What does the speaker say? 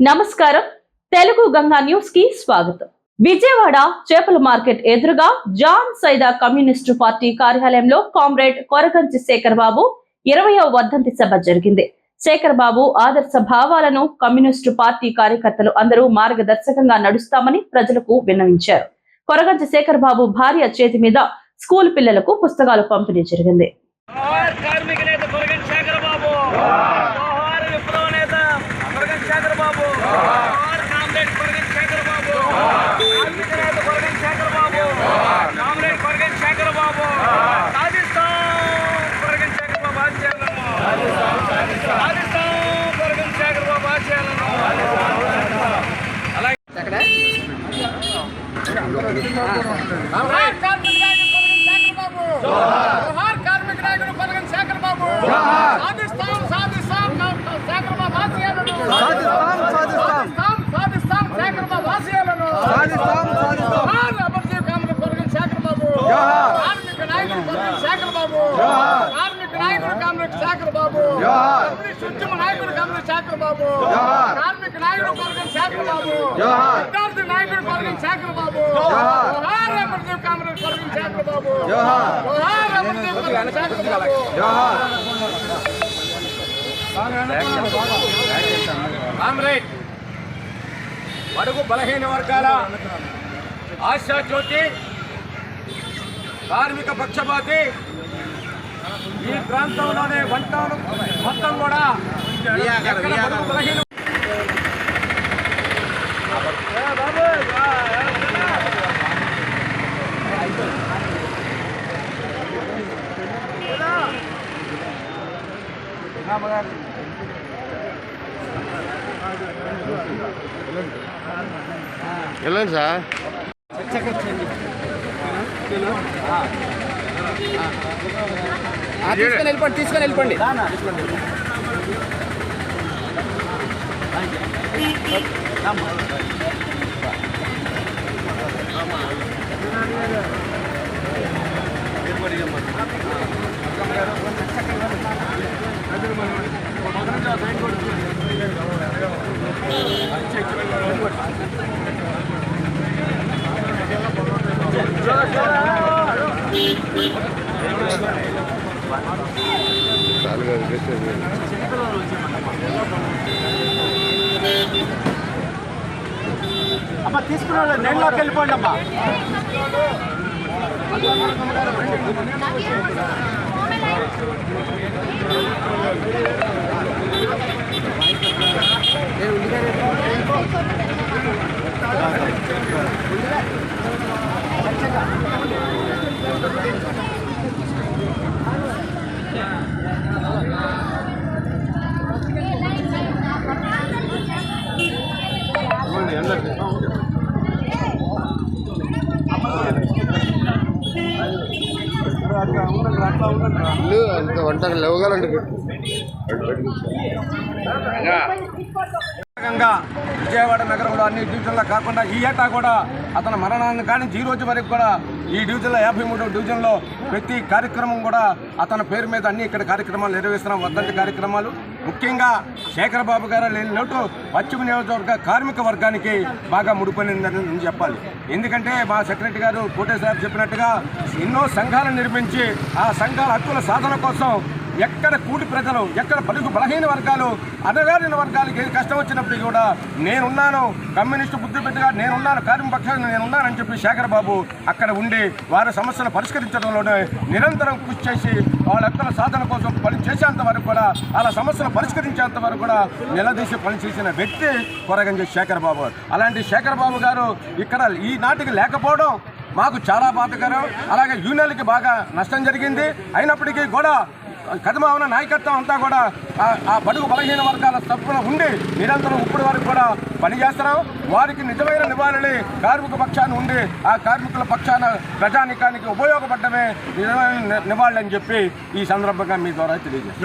నమస్కారం. తెలుగు గంగా న్యూస్కి స్వాగతం. విజయవాడ చేపల మార్కెట్ ఎదురుగా జాన్ సైదా కమ్యూనిస్టు పార్టీ కార్యాలయంలో కామ్రేడ్ కొరగంచి శేఖర్ బాబు ఇరవయో వర్ధంతి సభ జరిగింది. శేఖర్ బాబు ఆదర్శ భావాలను కమ్యూనిస్టు పార్టీ కార్యకర్తలు అందరూ మార్గదర్శకంగా నడుస్తామని ప్రజలకు విన్నవించారు. కొరగంచి శేఖర్ బాబు భార్య చేతి మీద స్కూల్ పిల్లలకు పుస్తకాలు పంపిణీ జరిగింది జోహార్ కార్మిక నేత కొరగన్ శేఖర్ బాబు జోహార్ విప్లవ నేత కొరగన్ శేఖర్ బాబు జోహార్ కామ్రేడ్ కొరగన్ శేఖర్ బాబు కార్మిక నేత కొరగన్ శేఖర్ బాబు కామ్రేడ్ కొరగన్ శేఖర్ బాబు సాధిస్తాం కొరగన్ శేఖర్ బాబు ఆశయాలను సాధిస్తాం కొరగన్ శేఖర్ బాబు ఆశయాలను అలాగే జోహార్ కార్మిక నాయకుడు కొరగన్ శేఖర్ బాబు జోహార్ కార్మిక నాయకుడు కొరగన్ శేఖర్ బాబు సాధిస్తాం సాధిస్తాం శేఖర్ బాబు ఆశయాలను సాధిస్తాం సాధిస్తాం సాధిస్తాం సాధిస్తాం శేఖర్ బాబు ఆశయాలను సాధిస్తాం సాధిస్తాం జోహార్ అమర్జీవ్ కామ్రేడ్ కొరగన్ శేఖర్ బాబు జోహార్. కార్మిక నాయకుడు కొరగన్ శేఖర్ బాబు జోహార్. కార్మిక నాయకుడు కామ్రేడ్ శేఖర్ బాబు జోహార్. కమ్యూనిస్ట్ ఉద్యమ నాయకుడు కామ్రేడ్ శేఖర్ బాబు జోహార్. కార్మిక నాయకుడు కొరగన్ శేఖర్ బాబు జోహార్. విద్యార్థి నాయకుడు కొరగన్ శేఖర్ బాబు జోహార్. జోహార్ అమర్జీవ్ కామ్రేడ్ కొరగన్ శేఖర్ బాబు జోహార్. జోహార్ అమర్జీవ్ కొరగన్ శేఖర్ బాబు జోహార్ కామ్రేడ్ బడుగు బలహీన వర్గాల ఆశా జ్యోతి కార్మిక పక్షపాతి ఈ ప్రాంతంలోనే వంట మొత్తం కూడా వెళ్ళండి సార్. తీసుకొని వెళ్ళిపోండి తీసుకొని వెళ్ళిపోండి. చాలుగా అమ్మ తీసుకున్న వాళ్ళు నెలలోకి వెళ్ళిపోండి అమ్మా ఇల్లు అంత వంట లేవగాలంటే ఏకంగా విజయవాడ నగరంలో అన్ని డివిజన్లో కాకుండా ఈ ఏటా కూడా అతని మరణాన్ని కానీ ఈ రోజు వరకు కూడా ఈ డివిజన్లో యాభై మూడో డివిజన్లో ప్రతి కార్యక్రమం కూడా అతని పేరు మీద అన్ని ఇక్కడ కార్యక్రమాలు నిర్వహిస్తున్నాం వద్దంటి కార్యక్రమాలు. ముఖ్యంగా శేఖర్ బాబు గారు లేని లోటు పశ్చిమ నియోజకవర్గ కార్మిక వర్గానికి బాగా ముడిపోయిందని నేను చెప్పాలి. ఎందుకంటే మా సెక్రటరీ గారు కోటే చెప్పినట్టుగా ఎన్నో సంఘాలను నిర్మించి ఆ సంఘాల హక్కుల సాధన కోసం ఎక్కడ కూలి ప్రజలు ఎక్కడ బడుగు బలహీన వర్గాలు అనగారిన వర్గాలకి కష్టం వచ్చినప్పటికీ కూడా నేనున్నాను కమ్యూనిస్టు బుద్ధి పెట్టగా నేనున్నాను కార్యపక్షాన్ని నేనున్నానని చెప్పి శేఖర్ బాబు అక్కడ ఉండి వారి సమస్యను పరిష్కరించడంలోనే నిరంతరం కృషి చేసి వాళ్ళ హక్కుల సాధన కోసం పని చేసేంత వరకు కూడా వాళ్ళ సమస్యను పరిష్కరించేంత వరకు కూడా నిలదీసి పనిచేసిన వ్యక్తి కొరగంజి శేఖర్ బాబు అలాంటి శేఖర్ బాబు గారు ఇక్కడ ఈ నాటికి లేకపోవడం మాకు చాలా బాధకరం. అలాగే యూనియన్లకి బాగా నష్టం జరిగింది. అయినప్పటికీ కూడా కథమ నాయకత్వం అంతా కూడా ఆ- ఆ బడుగు బలహీన వర్గాల తరఫున ఉండి నిరంతరం ఇప్పుడు వరకు కూడా పనిచేస్తున్నాం. వారికి నిజమైన నివాళి కార్మిక పక్షాన ఉండి ఆ కార్మికుల పక్షాన ప్రజానికానికి ఉపయోగపడమే నిజమైన నివాళి అని చెప్పి ఈ సందర్భంగా మీ ద్వారా తెలియజేస్తాం